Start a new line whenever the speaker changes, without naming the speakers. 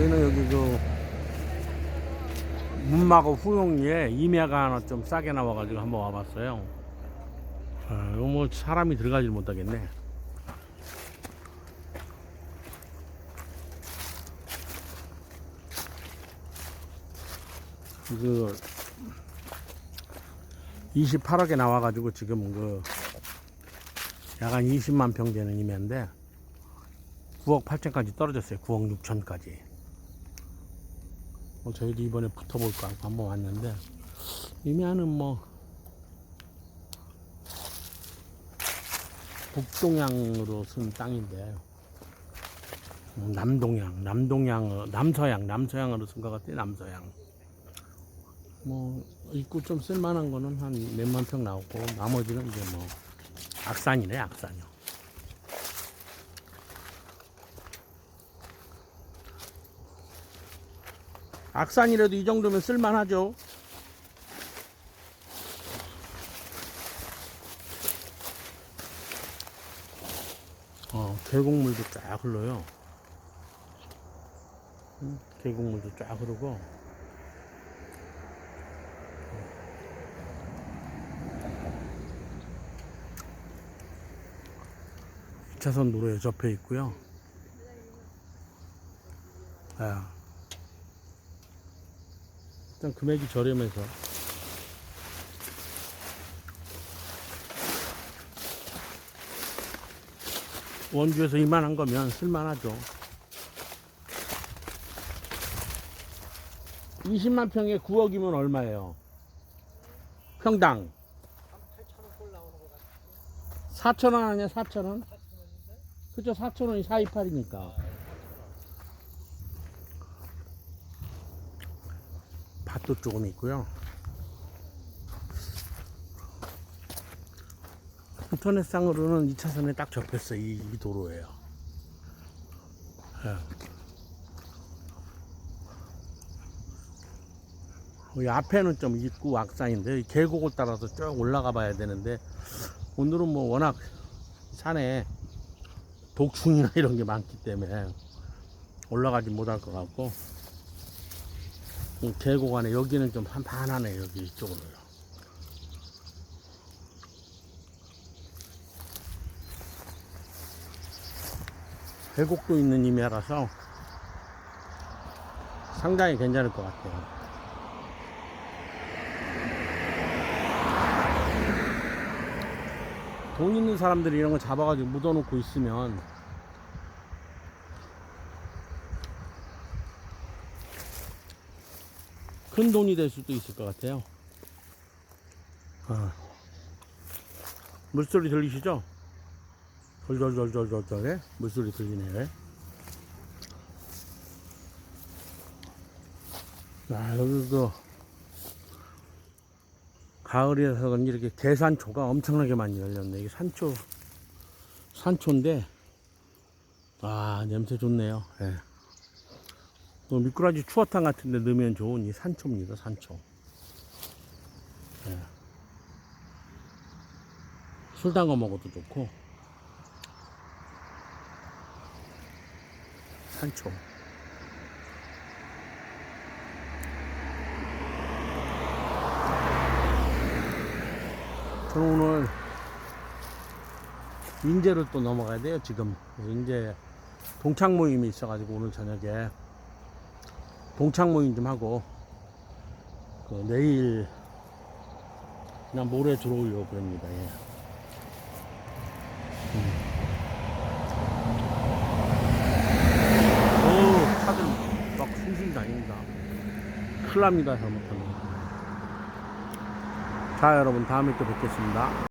저희는 여기 그 문마고 후용리에 임야가 하나 좀 싸게 나와가지고 한번 와봤어요. 아, 이거 뭐 사람이 들어가질 못하겠네. 그 28억에 나와가지고 지금 그 약간 20만 평 되는 임야인데 9억 8천까지 떨어졌어요. 9억 6천까지. 뭐 저희도 이번에 붙어볼까 하고 한번 왔는데 임야는 뭐 북동향으로 쓴 땅인데 음, 남동향, 남동향, 남서향, 남서향으로 쓴 것 같아요. 남서향. 뭐 입구 좀 쓸만한 거는 한 몇만 평 나오고 나머지는 이제 뭐 악산이네, 악산이요. 악산이라도 이 정도면 쓸만하죠. 어, 계곡물도 쫙 흘러요. 음, 계곡물도 쫙 흐르고. 2차선 도로에 접해 있고요. 아, 일단 금액이 저렴해서 원주에서 이만한 거면 쓸만하죠. 20만 평에 9억이면 얼마예요? 평당 4천원 아니야 4천원? 그죠 4천원이 428이니까 밭도 조금 있고요. 인터넷상으로는 2차선에 딱 접했어 이, 이 도로예요. 예. 앞에는 좀 있고 악산인데 이 계곡을 따라서 쭉 올라가 봐야 되는데 오늘은 뭐 워낙 산에 독충이나 이런 게 많기 때문에 올라가지 못할 것 같고. 이 계곡 안에 여기는 좀 한판하네 여기 이쪽으로요. 계곡도 있는 임야라서 상당히 괜찮을 것 같아요. 돈 있는 사람들이 이런 거 잡아가지고 묻어놓고 있으면 큰 돈이 될 수도 있을 것 같아요. 아. 물소리 들리시죠? 절절절절절절에 물소리 들리네요. 아, 여기도 가을이라서 그런지 이렇게 대산초가 엄청나게 많이 열렸네. 이게 산초, 산초인데, 아, 냄새 좋네요. 예. 또 미꾸라지 추어탕 같은 데 넣으면 좋은 이 산초입니다, 산초. 예. 술 담가 먹어도 좋고, 산초. 저는 오늘 인제를 또 넘어가야 돼요 지금 인제 동창 모임이 있어가지고 오늘 저녁에 동창 모임 좀 하고 그 내일 그냥 모레 들어오려고 그럽니다 예. 음. 오 차들 막 숭숭 다닙니다 큰일 납니다 잘못하면 자 여러분 다음에 또 뵙겠습니다